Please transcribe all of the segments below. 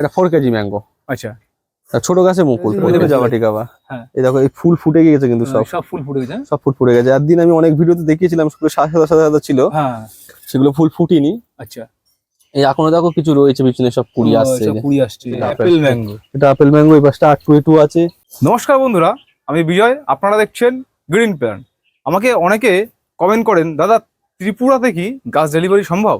এটা four KG mango আচ্ছা। ছোট গাছে মুকুল জাবা টিকাবা হ্যাঁ। এই দেখো এই ফুল ফুটে গেছে কিন্তু সব। সব ফুল ফুটে গেছে হ্যাঁ? সব ফুল ফুটে গেছে। একদিন আমি অনেক ভিডিওতে দেখিয়েছিলাম সেগুলো সাদা সাদা সাদা ছিল। হ্যাঁ। সেগুলো ফুল ফুটিনি। আচ্ছা। এই এখনও দেখো কিছু রয়েছে পিছনে সব কুড়ি আসছে। কুড়ি আসছে। অ্যাপেল ম্যাঙ্গো এটা আপেল ম্যাঙ্গো এই পাশটা আট টু টু আছে। নমস্কার বন্ধুরা আমি বিজয়। আপনারা দেখছেন গ্রিন প্ল্যান আমাকে অনেকে কমেন্ট করেন দাদা ত্রিপুরাতে কি গাছ ডেলিভারি সম্ভব?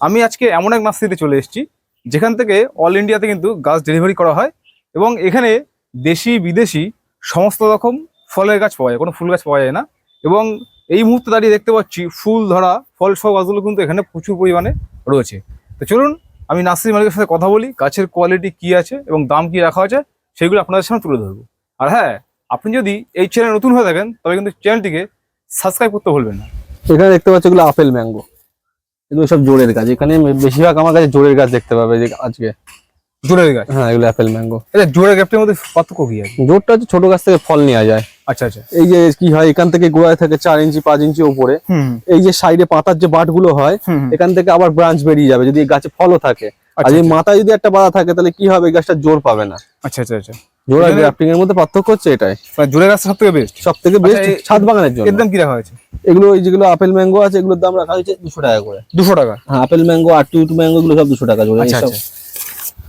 আমি আজকে এমন এক মাসিতে চলে এসেছি যেখান থেকে অল ইন্ডিয়াতে কিন্তু গাছ ডেলিভারি করা হয় এবং এখানে দেশি, বিদেশি সমস্ত রকম ফলের গাছ পাওয়া যায়, কোনো ফুল গাছ পাওয়া যায় না। এবং এই মুহূর্তে দাঁড়িয়ে দেখতে পাচ্ছি ফুল, ধরা, ফল সব গাছগুলো কিন্তু এখানে প্রচুর পরিমাণে রয়েছে। তো চলুন, আমি নার্সারি মালিকের সাথে কথা বলি, গাছের কোয়ালিটি কি আছে এবং দাম কি রাখা আছে, সেগুলো আপনাদের সামনে তুলে ধরবো। আর হ্যাঁ আপনি যদি এই চ্যানেল নতুন হয়ে থাকেন, তবে কিন্তু চ্যানেলটিকে সাবস্ক্রাইব করতে ভুলবেন না। এখানে দেখতে পাচ্ছি এগুলো আপেল ম্যাঙ্গো। এগুলো সব জোরের গাছ। এখানে বেশিরভাগ আমার কাছে জোরের গাছ দেখতে পাবে যে আজকে। জোরের গাছ? হ্যাঁ এগুলো আপেল ম্যাঙ্গো এটা জোরের গ্যাপটির মধ্যে পার্থক্য কি আছে? জোরটা হচ্ছে ছোট গাছ থেকে ফল নেওয়া যায়। আচ্ছা আচ্ছা। এই যে কি হয় এখান থেকে গোড়ায় থাকে চার ইঞ্চি পাঁচ ইঞ্চি উপরে এই যে সাইডে পাতার যে বাটগুলো হয়। এখান থেকে আবার ব্রাঞ্চ বেরিয়ে যাবে। যদি এই গাছে ফলও থাকে। আর আচ্ছা যদি মাথায় যদি একটা বাধা থাকে তাহলে কি হবে? এই গাছটা জোর পাবে না। আচ্ছা আচ্ছা আচ্ছা। আর গ্রাফটিং এর মধ্যে পার্থক্য হচ্ছে এটাই। মানে জোরের গাছ সব থেকে বেস্ট সব থেকে বেস্ট আচ্ছা, ছাদ বাগানের জন্য। এর দাম কি রাখা হয়েছে? এগুলো এই যেগুলো আপেল ম্যাঙ্গো আছে এগুলোর দাম রাখা হয়েছে দুশো টাকা করে। দুশো টাকা? হ্যাঁ আপেল ম্যাঙ্গো আর টু টু ম্যাঙ্গো গুলো সব দুশো টাকা করে আচ্ছা আচ্ছা।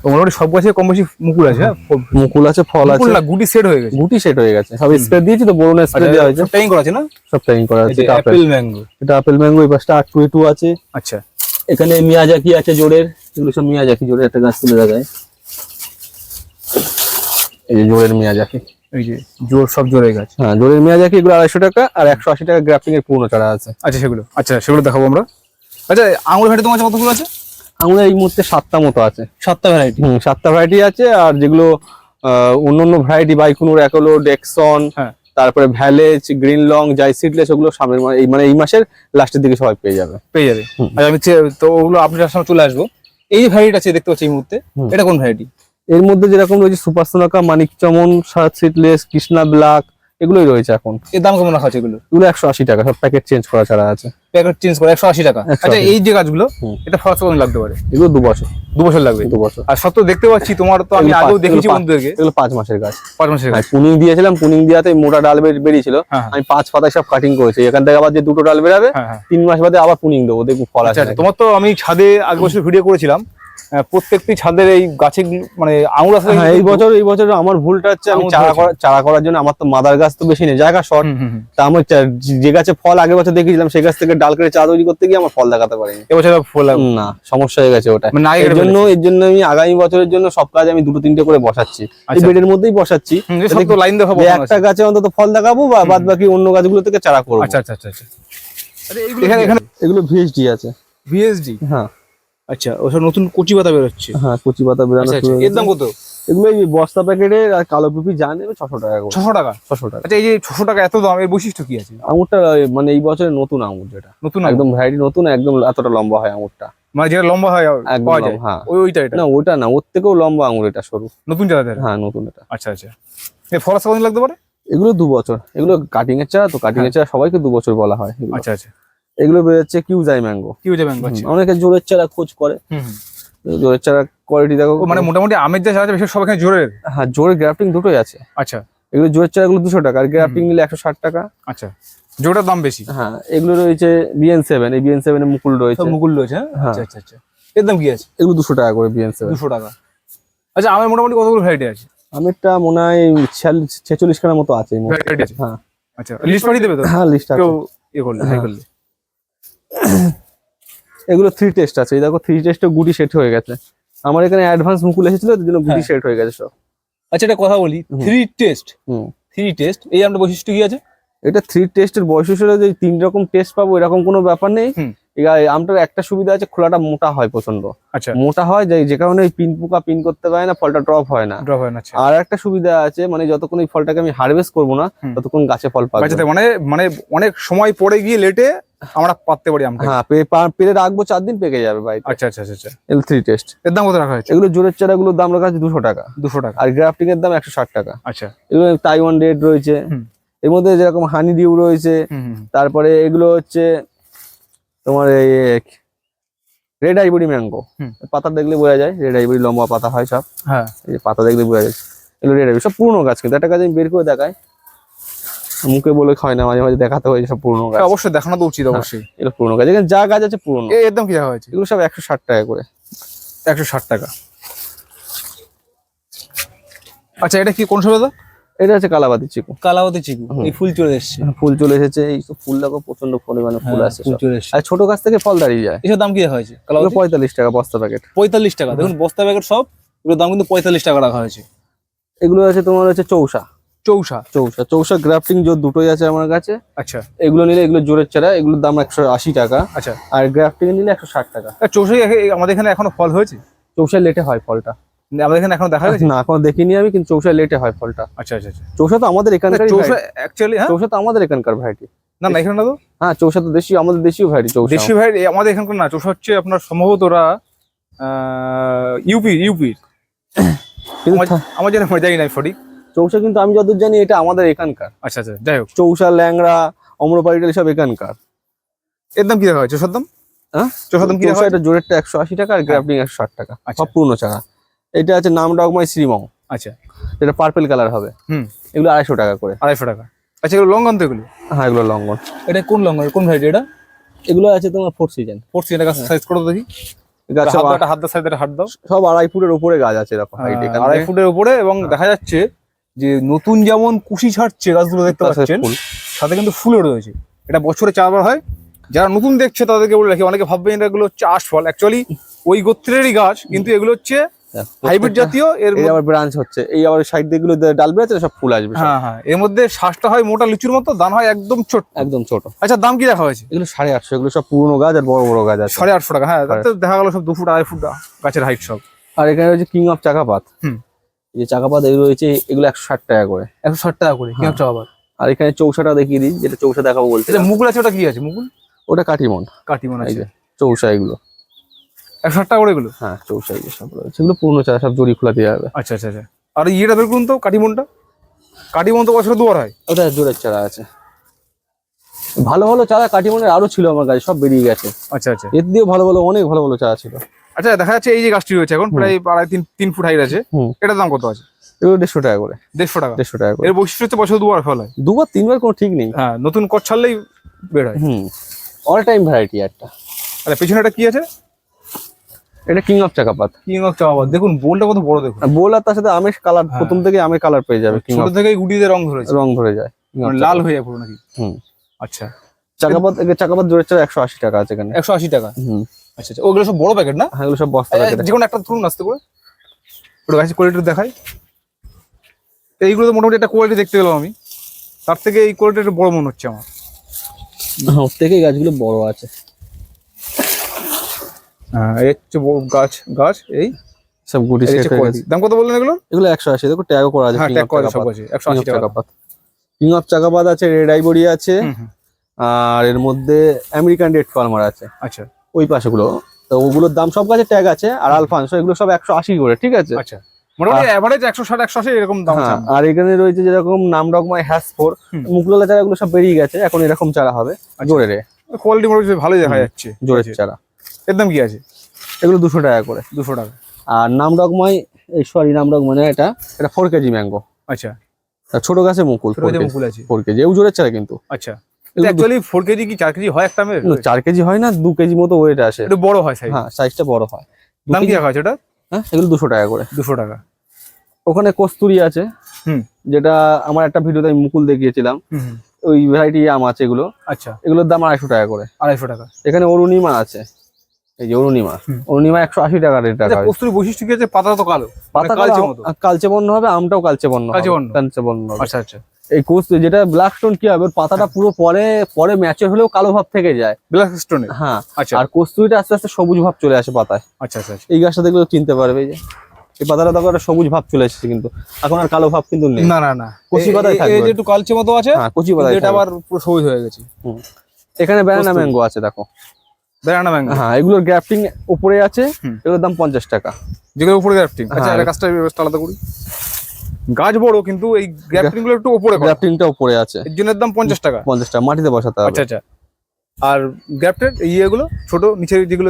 মোটামুটি সব গাছে কম বেশি মুকুল আছে হ্যাঁ? মুকুল আছে ফল আছে। না গুটি সেট হয়ে গেছে। গুটি সেট হয়ে গেছে। সব স্প্রে দিয়েছি তো বড় স্প্রে দেওয়া হয়েছে। টাইম করা আছে না? সব টাইম করা আছে এটা আপেল ম্যাঙ্গো এটা আপেল ম্যাঙ্গো এই পাশটা আর টু টু আছে। আচ্ছা। এখানে মিয়াজাকি আছে জোরের এগুলো সব মিয়াজাকি জোরের একটা গাছ তুলে দেখায়। এই যে জোরের মিয়াজাকি এই যে জোর সব জোরের গাছ। হ্যাঁ জোরের মিয়াজাকি এগুলো আড়াইশো টাকা আর একশো আশি টাকা গ্রাফটিং এর পুরনো চারা আছে। আচ্ছা সেগুলো। আচ্ছা সেগুলো দেখাবো আমরা। আচ্ছা আঙুর ভ্যারাইটি তোমার কতগুলো আছে? আমরা এই মুহূর্তে সাতটা মতো আছে। সাতটা ভ্যারাইটি। হুম সাতটা ভ্যারাইটি আছে আর যেগুলো অন্য অন্য ভ্যারাইটি বাইকুনুর একলো ডেক্সন হ্যাঁ। তারপরে ভ্যালেজ গ্রিন লং জাই সিডলেস ওগুলো সামনের এই মানে এই মাসের লাস্টের দিকে সবাই পেয়ে যাবে। পেয়ে যাবে। আচ্ছা আমি তো ওগুলো আপনার সামনে চলে আসব। এই ভ্যারাইটি আছে দেখতে পাচ্ছি এই মুহূর্তে। এটা কোন ভ্যারাইটি? এর মধ্যে যেরকম রয়েছে সুপার সোনাকা মানিক চমন সাত সিডলেস কৃষ্ণা ব্ল্যাক এগুলোই রয়েছে এখন। এর দাম কেমন রাখা আছে এগুলো? এগুলো একশো আশি টাকা সব প্যাকেট চেঞ্জ করা ছাড়া আছে। প্যাকেট চেঞ্জ করে একশো আশি টাকা। আচ্ছা এই যে গাছগুলো এটা ফলস কত লাগতে পারে? এগুলো দু বছর। দু বছর লাগবে? দু বছর। আর সত্য দেখতে পাচ্ছি তোমার তো আমি আগেও দেখেছি বন্ধুদেরকে। এগুলো পাঁচ মাসের গাছ পাঁচ মাসের গাছ পুনিং দিয়েছিলাম পুনিং দিয়াতে মোটা ডাল বেরিয়েছিল। হ্যাঁ হ্যাঁ, আমি পাঁচ পাতায় সব কাটিং করেছি। এখান থেকে আবার যে দুটো ডাল বেরাবে হ্যাঁ তিন মাস বাদে আবার পুনিং দেবো। দেখব ফল আচ্ছা আছে আচ্ছা, তোমার তো আমি ছাদে আগ বছর ভিডিও করেছিলাম। প্রত্যেকটি ছাদের এই গাছে মানে আঙুর আছে হ্যাঁ এই বছর এই বছর আমার ভুলটা হচ্ছে আমি চারা করা চারা করার জন্য আমার তো মাদার গাছ তো বেশি নেই জায়গা শর্ট। তা আমার যে গাছে ফল আগের বছর দেখেছিলাম সেই গাছ থেকে ডাল কেটে চারা তৈরি করতে গিয়ে আমার ফল দেখাতে পারিনি। এবছর ফুল না সমস্যা হয়ে গেছে ওটা মানে এর জন্য এর জন্য আমি আগামী বছরের জন্য সব কাজ আমি দুটো তিনটে করে বসাচ্ছি। এই আচ্ছা। বেডের মধ্যেই বসাচ্ছি। হুম, সব তো লাইন দেখাবো একটা গাছে অন্তত ফল দেখাবো বা বাদ বাকি অন্য গাছগুলো থেকে চারা করব। আচ্ছা আচ্ছা আচ্ছা আচ্ছা। আরে এইগুলো এখানে এখানে এখানে এগুলো ভিএসডি আছে। ভিএসডি হ্যাঁ। আচ্ছা ওসব নতুন কচি পাতা বেরোচ্ছে। হ্যাঁ কচি পাতা বেরানো আচ্ছা আচ্ছা এর দাম কত? এগুলো এই বস্তা প্যাকেটে আর কালো পিপি যা নেবে ছশো টাকা করে। ছশো টাকা? ছশো টাকা। আচ্ছা এই যে ছশো টাকা এত দাম এর বৈশিষ্ট্য কি আছে? আঙুরটা মানে এই বছরের নতুন আঙুর যেটা। নতুন একদম ভ্যারাইটি নতুন একদম এতটা লম্বা হয় আঙুরটা। মানে যেটা লম্বা হয় পাওয়া যায়? হ্যাঁ। ওই ওইটা এটা? না ওটা না ওর থেকেও লম্বা আঙুর এটা সরু। নতুন জাতের হ্যাঁ নতুন এটা। আচ্ছা আচ্ছা। ফল আসতে কতদিন লাগতে পারে? এগুলো দু বছর। এগুলো কাটিং এর চারা তো কাটিং এর চারা সবাইকে দু বছর বলা হয়। আচ্ছা আচ্ছা। এগুলো বেরোচ্ছে কিউজাই ম্যাঙ্গো। কি হয়ে যাবে আচ্ছা। অনেকে জোরের চারা খোঁজ করে। জোরের চারা কোয়ালিটি দেখো। মানে মোটামুটি আমের যা আছে বেশি সব এখানে জোরের? হ্যাঁ জোরের গ্রাফটিং দুটোই আছে। আচ্ছা। এগুলো জোরের চারাগুলো দুশো টাকা আর গ্রাফটিং নিলে একশো ষাট টাকা। আচ্ছা। জোরটার দাম বেশি? হ্যাঁ এগুলো রয়েছে বিএন সেভেন এই বিএন সেভেন এর মুকুল রয়েছে। সব মুকুল রয়েছে হ্যাঁ? হ্যাঁ। আচ্ছা আচ্ছা আচ্ছা। এর দাম কি আছে? এগুলো দুশো টাকা করে বিএন সেভেন দুশো টাকা। আচ্ছা আমার মোটামুটি কতগুলো ভ্যারাইটি আছে? আমেরটা মনে হয় ছেচল্লিশ খানার মতো আছে। হ্যাঁ। আচ্ছা লিস্ট পাঠিয়ে দেবে তো? হ্যাঁ লিস্ট আছে। কেউ ইয়ে করলে হ্যাঁ। করলে। এগুলো থ্রি টেস্ট আছে। এই দেখো থ্রি টেস্টে গুটি সেট হয়ে গেছে। আমার এখানে অ্যাডভান্স মুকুল এসেছিল তার জন্য গুটি হ্যাঁ। সেট হয়ে গেছে সব। আচ্ছা একটা কথা বলি। থ্রি টেস্ট হুম। থ্রি টেস্ট এই আমরা বৈশিষ্ট্য কি আছে? এটা থ্রি টেস্টের বৈশিষ্ট্য হলো যে তিন রকম টেস্ট পাবো এরকম কোনো ব্যাপার নেই। আমটার একটা সুবিধা আছে খোলাটা মোটা হয় প্রচণ্ড। আচ্ছা। মোটা হয় যে যে কারণে পিন পোকা পিন করতে পারে না ফলটা ড্রপ হয় না। ড্রপ হয় না আচ্ছা। আর একটা সুবিধা আছে মানে যতক্ষণ এই ফলটাকে আমি হারভেস্ট করব না ততক্ষণ গাছে ফল পাবো মানে মানে অনেক সময় পরে গিয়ে লেটে আমরা পাততে পারি আমটা হ্যাঁ পেরে রাখব চার দিন পেকে যাবে বাড়িতে আচ্ছা আচ্ছা আচ্ছা এল থ্রি টেস্ট এর দাম কত রাখা হয়েছে? এগুলো জোরের চারাগুলোর দাম রাখা আছে দুশো টাকা। দুশো টাকা। আর গ্রাফটিং এর দাম একশো ষাট টাকা। আচ্ছা। এগুলো তাইওয়ান রেড রয়েছে। এর মধ্যে যেরকম হানি ডিউ রয়েছে তারপরে এগুলো হচ্ছে তোমার এই রেড আইবরি ম্যাঙ্গো। পাতা দেখলে বোঝা যায় রেড আইবরি লম্বা পাতা হয় সব। হ্যাঁ। এই পাতা দেখলে বোঝা যায় এগুলো রেড আইবরি সব পুরনো গাছ কিন্তু। একটা গাছ আমি বের করে দেখাই। মুখে বলে হয় না মাঝে মাঝে দেখাতে হয় সব পুরনো গাছ। অবশ্যই দেখানো তো উচিত অবশ্যই। এগুলো পুরনো গাছ। এখানে যা গাছ আছে পুরনো। এ- এর দাম কি দেখা হয়েছে? এগুলো সব একশো ষাট টাকা করে। একশো ষাট টাকা। আচ্ছা এটা কি কোন সবেদা এটা হচ্ছে কালাবাতি চিকু। কালাবতী চিকু এই ফুল চলে এসছে। ফুল চলে এসেছে এই ফুল দেখো প্রচণ্ড পরিমাণে ফুল হ্যাঁ, এসছে। আর ছোট গাছ থেকে ফল দাঁড়িয়ে যায়। এসব দাম কি হয়েছে? কালাবতী পঁয়তাল্লিশ টাকা বস্তা প্যাকেট। পঁয়তাল্লিশ টাকা। দেখুন বস্তা প্যাকেট সব এগুলোর দাম কিন্তু পঁয়তাল্লিশ টাকা রাখা হয়েছে। এগুলো আছে তোমার হচ্ছে চৌসা। চৌষা চৌসা। চৌসা গ্রাফটিং যে দুটোই আছে আমার কাছে। আচ্ছা। এগুলো নিলে এগুলো জোরের চারা এগুলোর দাম একশো আশি টাকা। আচ্ছা। আর গ্রাফটিং নিলে একশো ষাট টাকা। আর চৌষাই আমাদের এখানে এখনও ফল হয়েছে? চৌসা লেটে হয় ফলটা। আমাদের এখানে এখনও দেখা গেছে না এখনও দেখিনি আমি কিন্তু চৌসা লেটে হয় ফলটা। আচ্ছা আচ্ছা আচ্ছা। চৌসা তো আমাদের এখানকার চৌষা অ্যাকচুয়ালি হ্যাঁ? তো আমাদের এখানকার ভ্যারাইটি না না এখানে না তো? হ্যাঁ চৌসা তো দেশীয় আমাদের দেশীয় ভ্যারাইটি চৌসা দেশি আমাদের এখানকার না চৌষা হচ্ছে আপনার সম্ভবত ওরা ইউপি ইউপি। আমার জানা জানি না সঠিক চৌসা কিন্তু আমি যতদূর জানি এটা আমাদের এখানকার। আচ্ছা আচ্ছা যাই হোক। চৌসা ল্যাংড়া অম্রপাড়িটা সব এখানকার। এর দাম কি দেখা হয়? চৌষার দাম? হ্যাঁ? চৌষার দাম কি চৌসা এটা জোরেরটা একশো আশি টাকা আর গ্রাফটিং একশো ষাট টাকা। আচ্ছা। সব পুরনো চারা। এটা আছে নাম ডগমাই শ্রীমং। আচ্ছা। এটা পার্পেল কালার হবে। হুম। এগুলো আড়াইশো টাকা করে। আড়াইশো টাকা। আচ্ছা এগুলো লঙ্ঘন তো এগুলো? হ্যাঁ এগুলো লঙ্ঘন এটা কোন লঙ্ঘন কোন ভ্যারাইটি এটা? এগুলো আছে তোমার ফোর সিজন ফোর এটা গাছ সাইজ করে দেখি? গাছ সব হাত একটা হাত দাও। সব আড়াই ফুটের উপরে গাছ আছে এরকম আড়াই ফুটের উপরে এবং দেখা যাচ্ছে যে নতুন যেমন কুশি ছাড়ছে গাছগুলো দেখতে পাচ্ছেন। সাথে কিন্তু ফুলও রয়েছে। এটা বছরে চারবার হয়। যারা নতুন দেখছে তাদেরকে বলে রাখি অনেকে ভাববেন এটা এগুলো চাষ ফল অ্যাকচুয়ালি ওই গোত্রেরই গাছ কিন্তু এগুলো হচ্ছে হ্যাঁ, হাইব্রিড জাতীয় এর আবার ব্রাঞ্চ হচ্ছে। এই আবার সাইড দিয়ে গুলো ডাল বেরোচ্ছে সব ফুল আসবে হ্যাঁ হ্যাঁ এর মধ্যে শ্বাসটা হয় মোটা লিচুর মতো দান হয় একদম ছোট। একদম ছোট। আচ্ছা দাম কি রাখা হয়েছে? এগুলো সাড়ে আটশো এগুলো সব পুরনো গাছ আর বড় বড় গাছ আছে। সাড়ে আটশো টাকা হ্যাঁ দেখা গেল সব দু ফুট আড়াই ফুট গাছের হাইট সব। আর এখানে রয়েছে কিং অফ চাকাপাত হুম। এই যে চাকাপাত এগুলো রয়েছে এগুলো একশো ষাট টাকা করে। একশো ষাট টাকা করে কি। হচ্ছে আবার আর এখানে চৌসাটা দেখিয়ে দিই যেটা চৌসা দেখাবো বলতে মুকুল আছে ওটা কি আছে মুকুল ওটা কাটিমন। কাটি মনে আছে। চৌসা এগুলো। একশো ষাট টাকা করে এগুলো? হ্যাঁ চৌসা এগুলো সব রয়েছে। এগুলো পুরনো চারা সব জড়ি খোলা দিয়ে যাবে আচ্ছা আচ্ছা আচ্ছা। আর ইয়েটা বের করুন তো কাটিমনটা। কাটিমন তো বছরে দুবার হয়। ওটা জোরের চারা আছে। ভালো ভালো চারা কাটিমনের আরও ছিল আমার কাছে সব বেরিয়ে গেছে। আচ্ছা আচ্ছা। এর দিয়েও ভালো ভালো অনেক ভালো ভালো চারা ছিল। আচ্ছা দেখা যাচ্ছে এই যে গাছটি রয়েছে এখন প্রায় আড়াই তিন তিন ফুট হাইট আছে। এটার দাম কত আছে? এগুলো দেড়শো টাকা করে। দেড়শো টাকা। দেড়শো টাকা করে। এর বৈশিষ্ট্য হচ্ছে বছরে দুবার ফল হয়। দুবার তিনবার কোনো ঠিক নেই। হ্যাঁ নতুন কচ ছাড়লেই বের হয়। হুম। অল টাইম ভ্যারাইটি একটা। আর পেছনে এটা কি আছে? এটা king of Chakapat king of চাওয়াবাদ দেখুন বোলটা কত বড় দেখুন। বোল আর তার সাথে আমের কালার হ্যাঁ। প্রথম থেকে আমের কালার পেয়ে যাবে ছোট থেকেই গুটিতে রং ধরেছে। রং ধরে যায়। মানে লাল হয়ে যায় পুরো নাকি? হুম। আচ্ছা। চাকাপাত চাকাপাত জোরের চারা একশো আশি টাকা আছে এখানে। একশো আশি টাকা? হুম। আচ্ছা আচ্ছা। ওগুলো সব বড় প্যাকেট না? হ্যাঁ এগুলো সব বস্তা প্যাকেট যে কোনো একটা ধরুন আস্তে করে। ওটা গাছের কোয়ালিটি দেখাই। এইগুলো তো মোটামুটি একটা কোয়ালিটি দেখতে পেলাম আমি। তার থেকে এই কোয়ালিটি একটু বড় মনে হচ্ছে আমার। ওর থেকে গাছগুলো বড় আছে। এই হচ্ছে গাছ গাছ এই? সব গুটি এই সেট হয়ে গেছে। দাম কত বললেন এগুলো? এগুলো একশো আশি দেখো ট্যাগও করা আছে হ্যাঁ ট্যাগ করা সব আছে টাকা। কিং অফ চাকাপাত আছে রেড আইবরি আছে। আর এর মধ্যে আমেরিকান রেড ফার্মার আছে। আচ্ছা। ওই পাশেগুলো। তো ওগুলোর দাম সব গাছে ট্যাগ আছে আর আলফানসো এগুলো সব একশো আশি করে ঠিক আছে? আচ্ছা। মোটামুটি ষাট একশো আশি এরকম দাম হ্যাঁ, আর এখানে রয়েছে যেরকম নাম ফোর হুম। মুকুললা চারা এগুলো সব বেরিয়ে গেছে এখন এরকম চারা হবে। জোরে রে। কোয়ালিটি মোটামুটি ভালোই দেখা যাচ্ছে। জোরের আচ্ছা। চারা। এর দাম কি আছে? এগুলো দুশো টাকা করে। দুশো টাকা। আর নাম ডগমাই এই সরি নাম ডগমাই না এটা। এটা ফোর কেজি ম্যাঙ্গো আচ্ছা। ছোট গাছে মুকুল মুকুল আছে। Four KG. এও জোরের চারা কিন্তু। আচ্ছা। অ্যাকচুয়ালি ফোর কেজি কি চার কেজি হয় একটা মেয়ের? কেজি হয় না দু কেজি মতো ওয়েট আসে। একটু বড় হয় সাইজ হ্যাঁ সাইজটা বড় হয়। দাম কি রাখা আছে ওটা? হ্যাঁ এগুলো দুশো টাকা করে। দুশো টাকা। ওখানে কস্তুরি আছে। হুম। যেটা আমার একটা ভিডিওতে আমি মুকুল দেখিয়েছিলাম। ওই ভ্যারাইটি আম আছে এগুলো। আচ্ছা। এগুলোর দাম আড়াইশো টাকা করে। আড়াইশো টাকা। এখানে অরুণিমা আছে। এই যে অরুণিমা। অরুণিমা একশো আশি টাকা রেট টাকা কস্তুরি বৈশিষ্ট্য কি আছে? পাতা তো কালো। পাতা মানে কালচে মতো। কালচে বর্ণ হবে আমটাও কালচে বর্ণ কালচে বর্ণ। কালচে বর্ণ আচ্ছা আচ্ছা। এই কস্তুরি যেটা ব্ল্যাক স্টোন কি হবে পাতাটা পুরো পরে পরে ম্যাচের হলেও কালো ভাব থেকে যায়। ব্ল্যাক স্টোনে হ্যাঁ। আচ্ছা। আর কস্তুরিটা আস্তে আস্তে সবুজ ভাব চলে আসে পাতায়। আচ্ছা আচ্ছা আচ্ছা। এই গাছটা দেখলে চিনতে পারবে এই যে এই পাতাটা দেখো একটা সবুজ ভাব চলে এসেছে কিন্তু। এখন আর কালো ভাব কিন্তু নেই। না না না। কচি পাতায় থাকবে। এই যে একটু কালচে মতো আছে হ্যাঁ কচি পাতায় এটা আবার পুরো সবুজ হয়ে গেছে। হুম। এখানে ব্যানানা ম্যাঙ্গো আছে দেখো। বেড়ানা ম্যাঙ্গো হ্যাঁ এগুলোর গ্রাফটিং উপরে আছে এগুলোর দাম পঞ্চাশ টাকা। যেগুলো উপরে গ্রাফটিং আচ্ছা হ্যাঁ। এটা কাজটা ব্যবস্থা আলাদা করি। গাছ বড় কিন্তু এই গ্রাফটিংগুলো একটু উপরে গ্রাফটিংটা উপরে আছে। এর জন্য দাম পঞ্চাশ টাকা। পঞ্চাশ টাকা মাটিতে বসাতে হবে। আচ্ছা আচ্ছা। আর গ্যাপটেড ইয়েগুলো ছোট নিচের যেগুলো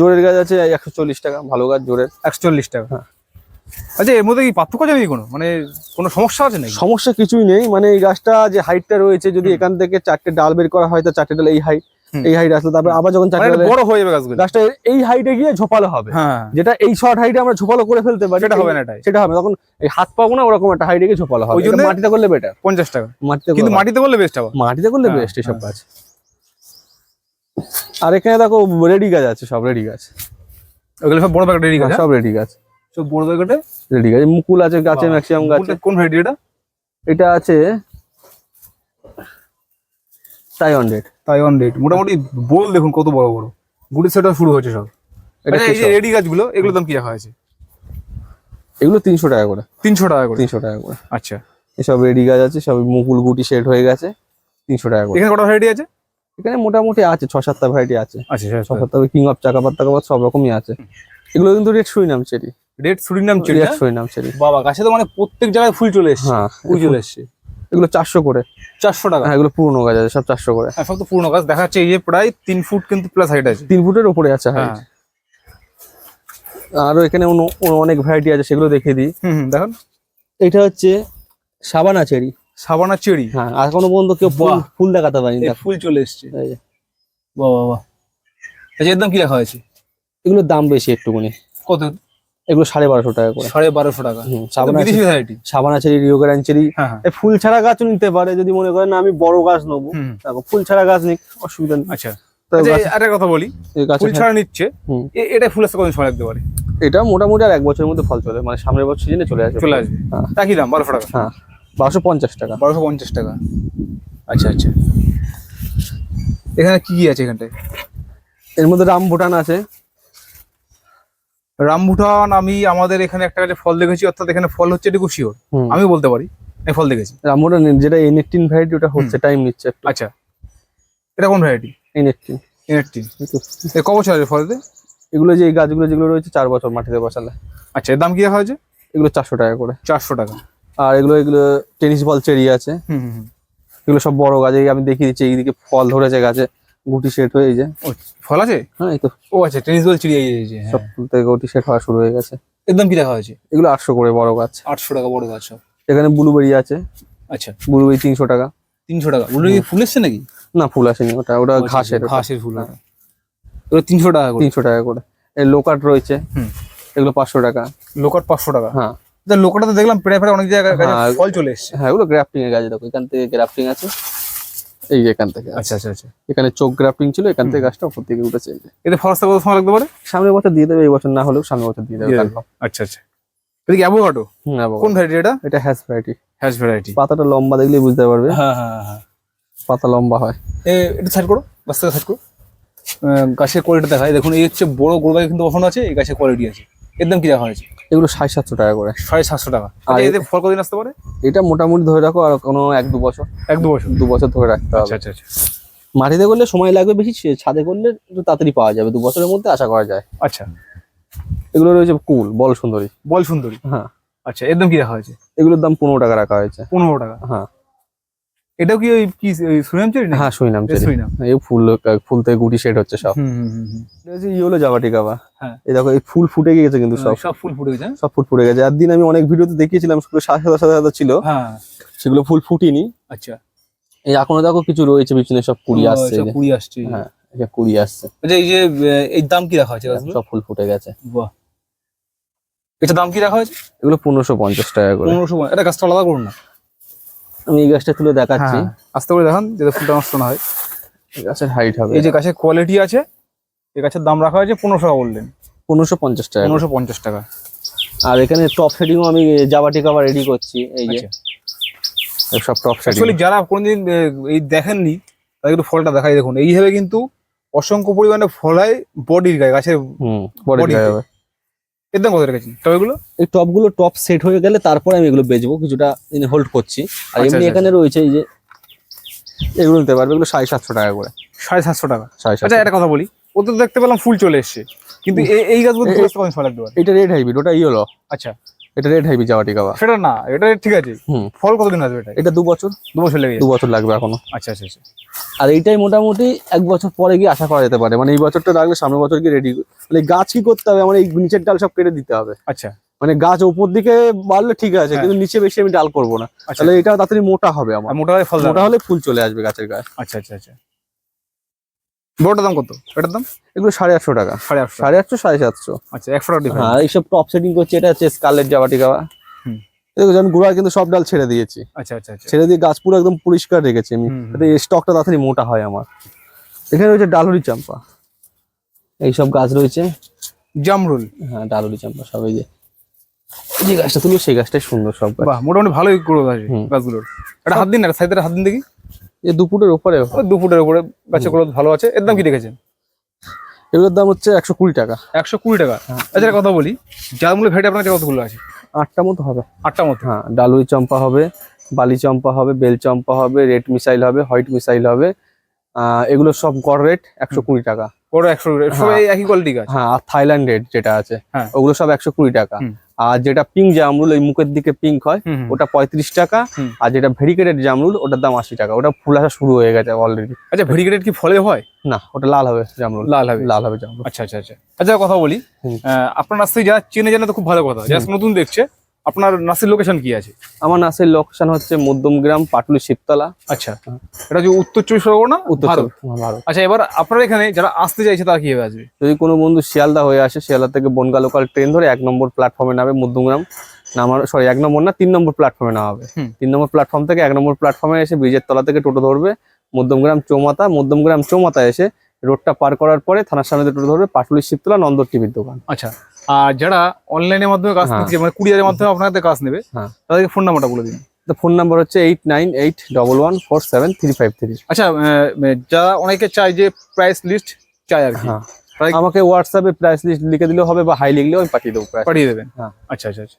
জোরের গাছ আছে একশো চল্লিশ টাকা ভালো গাছ জোরের একশো চল্লিশ টাকা। হ্যাঁ। আচ্ছা এর মধ্যে কি পার্থক্য আছে নাকি কোনো? মানে কোনো সমস্যা আছে নাকি? সমস্যা কিছুই নেই। মানে এই গাছটা যে হাইটটা রয়েছে যদি এখান থেকে চারটে ডাল বের করা হয় তো চারটে ডাল এই হাইট। এই হাইট আসলে তারপরে আবার যখন মানে চারটে বড় হয়ে যাবে গাছগুলো। গাছটা এই হাইটে গিয়ে ঝোপালো হবে। হ্যাঁ। যেটা এই শর্ট হাইটে আমরা ঝোপালো করে ফেলতে পারি সেটা হবে না সেটা হবে। তখন এই হাত পাবো না ওরকম একটা হাইটে গিয়ে ঝোপালো হবে। ওই জন্যে- মাটিতে করলে বেটার পঞ্চাশ টাকা। মাটিতে কিন্তু মাটিতে করলে বেস্ট হবে। মাটিতে করলে হ্যাঁ, বেস্ট এসব হ্যাঁ। গাছ আর এখানে দেখো রেডি গাছ আছে সব রেডি গাছ। ওগুলো সব বড় প্যাকেট রেডি গাছ সব রেডি গাছ। সব বড় প্যাকেটে রেডি গাছ। মুকুল আছে গাছে ম্যাক্সিমাম গাছে। কোন ভ্যারাইটি এটা? এটা আছে টাইওয়ান রেড তাইওয়ান রেড মোটামুটি বোল দেখুন কত বড় বড়। গুটি সেটা শুরু হয়েছে সব। এটা আচ্ছা, এই যে রেডি গাছগুলো এগুলো দাম কি রাখা হয়েছে? এগুলো তিনশো টাকা করে। তিনশো টাকা করে? তিনশো টাকা করে। আচ্ছা। এসব রেডি গাছ আছে সব মুকুল গুটি সেট হয়ে গেছে তিনশো টাকা করে। এখানে কটা ভ্যারাইটি আছে? এখানে মোটামুটি আছে ছ সাতটা ভ্যারাইটি আছে। আচ্ছা ছ সাতটা। কিং অফ চাকাপাত টাকাপাত সব রকমই আছে। এগুলো কিন্তু red Surinam cherry red Surinam cherry red Surinam cherry বাবা গাছে তো মানে প্রত্যেক জায়গায় ফুল চলে এসছে। হ্যাঁ। ফুল চলে এসছে। এগুলো চারশো করে। চারশো টাকা? হ্যাঁ এগুলো পুরনো গাছ আছে সব চারশো করে। হ্যাঁ সব তো পুরনো গাছ। দেখা যাচ্ছে এই যে প্রায় তিন ফুট কিন্তু প্লাস হাইট আছে। তিন ফুটের উপরে আছে হ্যাঁ। আরও এখানে অনেক ভ্যারাইটি আছে সেগুলো দেখিয়ে দিই। হুম দেখুন। এটা হচ্ছে সাবানা চেরি। সাবানা চেরি? হ্যাঁ আর এখনও পর্যন্ত কেউ ফুল দেখাতে পারেনি ফুল চলে এসছে। বাহ বাহ আচ্ছা এর দাম কি রাখা হয়েছে? এগুলোর দাম বেশি একটুখানি। কত? এগুলো সাড়ে বারোশো টাকা করে। সাড়ে বারোশো টাকা। সাবানা চেরি রিওগ্রান চেরি হ্যাঁ হ্যাঁ। ফুল ছাড়া গাছও নিতে পারে যদি মনে করেন না আমি বড় গাছ নেব। ফুল ছাড়া গাছ নিক অসুবিধা নেই। আচ্ছা। তো আচ্ছা কথা বলি। ফুল ছাড়া নিচ্ছে। এটা ফুল আসতে কতদিন সময় লাগতে পারে? এটা মোটামুটি আর এক বছরের মধ্যে ফল চলে মানে সামনের বছর সিজনে চলে আসবে। চলে আসবে। হ্যাঁ। দাম? বারোশো টাকা। হ্যাঁ বারোশো পঞ্চাশ টাকা। বারোশো পঞ্চাশ টাকা। আচ্ছা আচ্ছা। এখানে কি কি আছে এখানটায়? এর মধ্যে রাম ভুটান আছে। রামভুটান আমি আমাদের এখানে একটা কাছে ফল দেখেছি অর্থাৎ এখানে ফল হচ্ছে এটুকু শিওর। আমি বলতে পারি আমি ফল দেখেছি। রাম ভুটান যেটা এন এইটিন ভ্যারাইটি ওটা হচ্ছে টাইম নিচ্ছে আচ্ছা এটা কোন ভ্যারাইটি এন এইটিন এনএফটি এ ক বছর আছে ফলতে এগুলো যে এই গাছগুলো যেগুলো রয়েছে চার বছর মাটিতে বসালে। আচ্ছা এর দাম কি রাখা হয়েছে? এগুলো চারশো টাকা করে। চারশো টাকা। আর এগুলো এগুলো টেনিস বল চেরি আছে। হুম হুম হুম। এগুলো সব বড় গাছ এই আমি দেখিয়ে দিচ্ছি এইদিকে ফল ধরেছে গাছে। গুটি সেট হয়ে এই যে। ও ফল আছে? হ্যাঁ এই তো। ও আচ্ছা টেনিস বল চিড়িয়ে গিয়েছে সব ফুল থেকে গুটি সেট হওয়া শুরু হয়ে গেছে। এর দাম কি রাখা হয়েছে? এগুলো আটশো করে বড় গাছ। আটশো টাকা বড় গাছ এখানে ব্লুবেরি আছে। আচ্ছা। ব্লুবেরি তিনশো টাকা। তিনশো টাকা। ওগুলো কি ফুল এসছে নাকি? না ফুল আসেনি ওটা ওটা আচ্ছা, ঘাসের ঘাসের ফুল ওটা। তিনশো টাকা তিনশো টাকা করে। এই লোকাট রয়েছে। এগুলো পাঁচশো টাকা। লোকাট পাঁচশো টাকা? হ্যাঁ। লোকাটা তো দেখলাম প্রায় প্রায় অনেক জায়গায় হ্যাঁ। ফল চলে এসছে। হ্যাঁ এগুলো গ্রাফটিং এর গাছ দেখো। এখান থেকে গ্রাফটিং আছে। এই যে এখান থেকে আচ্ছা আচ্ছা আচ্ছা। এখানে চোখ গ্রাফটিং ছিল এখান থেকে গাছটা উপর থেকে উঠেছে এতে আসতে কত সময় লাগতে পারে? সামনের বছর দিয়ে দেবে এই বছর না হলেও সামনের বছর দিয়ে দেবে আচ্ছা আচ্ছা। এটা কি অ্যাভোকাডো? হ্যাঁ কোন ভ্যারাইটি এটা? এটা হ্যাশ ভ্যারাইটি হ্যাশ ভ্যারাইটি পাতাটা লম্বা দেখলেই বুঝতে পারবে। হ্যাঁ হ্যাঁ হ্যাঁ পাতা লম্বা হয়। এ এটা সাইড করো গাছ থেকে সাইড করো। আহ, গাছের কোয়ালিটি দেখায় দেখুন এই হচ্ছে বড় গোড় কিন্তু আছে এই গাছের কোয়ালিটি আছে। এর দাম কি রাখা হয়েছে? এগুলো সাড়ে সাতশো টাকা করে। সাড়ে সাতশো টাকা। আর আচ্ছা, এতে ফল কদিন আসতে পারে? এটা মোটামুটি ধরে রাখো আর কোনো এক দু বছর। এক দু বছর। দু বছর ধরে রাখতে আচ্ছা হবে। আচ্ছা আচ্ছা মাটিতে করলে সময় লাগবে বেশি ছাদে করলে একটু তাড়াতাড়ি পাওয়া যাবে। দু বছরের মধ্যে আশা করা যায়। আচ্ছা। এগুলো রয়েছে কুল বল সুন্দরী। বল সুন্দরী। হ্যাঁ। আচ্ছা একদম দাম কি রাখা হয়েছে? এগুলোর দাম পনেরো টাকা রাখা হয়েছে। পনেরো টাকা। হ্যাঁ। এটাও কি ওই কি সুনাম চেরি না হ্যাঁ শুনলাম সুইনাম এই ফুল ফুল থেকে গুটি সেট হচ্ছে সব। হুম হুম। এটা হচ্ছে ইয়েলো জাবাটি কাবা। হ্যাঁ। এই দেখো এই ফুল ফুটে গিয়েছে কিন্তু সব। সব ফুল ফুটে গেছে হ্যাঁ? সব ফুল ফুটে গেছে। আর দিন আমি অনেক ভিডিওতে দেখিয়েছিলাম সেগুলো সাদা সাদা সাদা ছিল। হ্যাঁ। সেগুলো ফুল ফুটিনি। আচ্ছা। এই এখনও দেখো কিছু রয়েছে পিছনে সব কুড়ি আসছে। সব কুড়ি আসছে। হ্যাঁ এই যে কুড়ি আসছে। আচ্ছা এই যে এই দাম কি রাখা হয়েছে সব ফুল ফুটে গেছে। বাহ। এটা দাম কি রাখা হয়েছে? এগুলো পনেরোশো পঞ্চাশ টাকা করে। পনেরোশো এটা গাছটা আলাদা করুন না। আমি এই গাছটা তুলে দেখাচ্ছি। হ্যাঁ আস্তে করে দেখান যাতে ফুলটা নষ্ট না হয়। এই গাছের হাইট হবে। এই যে গাছের কোয়ালিটি আছে এই গাছের দাম রাখা হয়েছে পনেরোশো টাকা বললেন। পনেরোশো পঞ্চাশ টাকা। পনেরোশো পঞ্চাশ টাকা। আর এখানে টপ শেডিংও আমি জাবাটি কাবার রেডি করছি এই যে। আচ্ছা। সব টপ অ্যাকচুয়ালি যারা কোনোদিন এই দেখেননি তাদের একটু ফলটা দেখাই দেখুন। এইভাবে কিন্তু অসংখ্য পরিমাণে ফল হয় বডির গায়ে গাছের বডি। হবে। এর দাম কত রেখেছেন? তবে এগুলো? এই টপগুলো টপ সেট হয়ে গেলে তারপরে আমি এগুলো বেচবো কিছুটা হোল্ড করছি। আর আচ্ছা, এমনি আচ্ছা, এখানে রয়েছে এই যে এগুলো নিতে পারবে এগুলো সাড়ে সাতশো টাকা করে। সাড়ে সাতশো টাকা? সাড়ে আচ্ছা একটা কথা বলি। ওতে তো দেখতে পেলাম ফুল চলে এসছে। কিন্তু এই- গাছগুলো এটা রেড হাইব্রিড ওটা ইয়েলো আচ্ছা। এটা রেড হাইবি জাওয়াটি গাবা সেটা না এটা ঠিক আছে। ফল কতদিন আসবে এটা? এটা দু বছর। দু বছর লেগে দু বছর লাগবে এখনও। আচ্ছা আচ্ছা আচ্ছা। আর এইটাই মোটামুটি এক বছর পরে গিয়ে আশা করা যেতে পারে। মানে এই বছরটা রাখলে সামনের বছর গিয়ে রেডি মানে গাছ কি করতে হবে? আমার এই নিচের ডাল সব কেটে দিতে হবে। আচ্ছা। মানে গাছ উপর দিকে বাড়লে ঠিক আছে হ্যাঁ। কিন্তু নিচে বেশি আমি ডাল করব না। আচ্ছা। তাহলে এটা তাড়াতাড়ি মোটা হবে আমার। মোটা ফল মোটা মোটা হলে ফুল চলে আসবে গাছের গায়ে। আচ্ছা আচ্ছা আচ্ছা। বড়টার দাম কত? এটার দাম? এগুলো সাড়ে আটশো টাকা। সাড়ে আটশো। সাড়ে আটশো সাড়ে সাতশো। আচ্ছা একশো টাকা হ্যাঁ এইসব টপ সেটিং করছে এটা হচ্ছে স্কারলেট জাবাটি গাওয়া আমি গোড়ায় কিন্তু সব ডাল ছেড়ে দিয়েছি। আচ্ছা আচ্ছা আচ্ছা। ছেড়ে দিয়ে গাছ পুরো একদম পরিষ্কার রেখেছি আমি। স্টকটা তাড়াতাড়ি মোটা হয় আমার। এখানে রয়েছে ডালহরি চাম্পা। এইসব গাছ রয়েছে। জামরুল। হ্যাঁ ডালহরি চাম্পা সব এই যে যে গাছটা তুলো সেই গাছটাই সুন্দর সব গাছ। মোটামুটি ভালোই গ্রোথ আছে গাছগুলোর। এটা হাত দিন না সাইডে হাত দিন দেখি। এই দুপুরের উপরে। ওই দু উপরে গ্রোথ ভালো আছে। এর দাম কি রেখেছেন এগুলোর দাম হচ্ছে একশো কুড়ি টাকা। একশো কুড়ি টাকা। হ্যাঁ। আচ্ছা কথা বলি জামরুলের ভেটে আপনার কতগুলো আছে? আটটা মতো হবে। আটটা মতো। হ্যাঁ ডালুরি চম্পা হবে বালি চম্পা হবে বেল চম্পা হবে রেড মিসাইল হবে হোয়াইট মিসাইল হবে। এগুলো সব গড় রেট একশো কুড়ি টাকা। ওটা একশো সবাই একই কোয়ালিটি গাছ হ্যাঁ থাইল্যান্ড রেট যেটা আছে হ্যাঁ। ওগুলো সব একশো কুড়ি টাকা। আর যেটা পিঙ্ক জামরুল ওই মুখের দিকে পিঙ্ক হয়। ওটা পঁয়ত্রিশ টাকা। আর যেটা ভেরিকেটেড জামরুল ওটার দাম আশি টাকা। ওটা ফুল আসা শুরু হয়ে গেছে অলরেডি আচ্ছা ভেরিকেটেড কি ফলে হয়? না ওটা লাল হবে জামরুল। লাল হবে। লাল হবে জামরুল। আচ্ছা আচ্ছা আচ্ছা। আচ্ছা কথা বলি। আপনার রাস্তায় যারা চেনে জানে তো খুব ভালো কথা। যারা নতুন দেখছে আপনার নাসির লোকেশন কি আছে? আমার নাসির লোকেশন হচ্ছে মধ্যমগ্রাম পাটুলি শিবতলা। আচ্ছা। এটা যে উত্তর চব্বিশ পরগনা উত্তর আচ্ছা এবার আপনার এখানে যারা আসতে চাইছে তারা কীভাবে আসবে? যদি কোনো বন্ধু শিয়ালদা হয়ে আসে শিয়ালদা থেকে বনগা লোকাল ট্রেন ধরে এক নম্বর প্ল্যাটফর্মে নামে মধ্যমগ্রাম নামার সরি এক নম্বর না তিন নম্বর প্ল্যাটফর্মে নামাবে। হুম। তিন নম্বর প্ল্যাটফর্ম থেকে এক নম্বর প্ল্যাটফর্মে এসে ব্রিজের তলা থেকে টোটো ধরবে। মধ্যমগ্রাম চৌমাথা মধ্যমগ্রাম চৌমাতা এসে রোডটা পার করার পরে থানার সামনে দুটো ধরবে পাটুলি শিবতলা নন্দর টিভির দোকান। আচ্ছা আর যারা অনলাইনের মাধ্যমে কাজ হ্যাঁ। নিচ্ছে মানে কুরিয়ারের মাধ্যমে আপনাদের কাজ নেবে হ্যাঁ। তাদেরকে ফোন নাম্বারটা বলে দিন। তো ফোন নাম্বার হচ্ছে eight nine eight double one four seven three five three আচ্ছা যারা অনেকে চায় যে প্রাইস লিস্ট চায় আর কি হ্যাঁ। আমাকে হোয়াটসঅ্যাপে প্রাইস লিস্ট লিখে দিলেও হবে বা হাই লিখলেও আমি পাঠিয়ে দেবো পাঠিয়ে দেবেন। হ্যাঁ। আচ্ছা আচ্ছা আচ্ছা।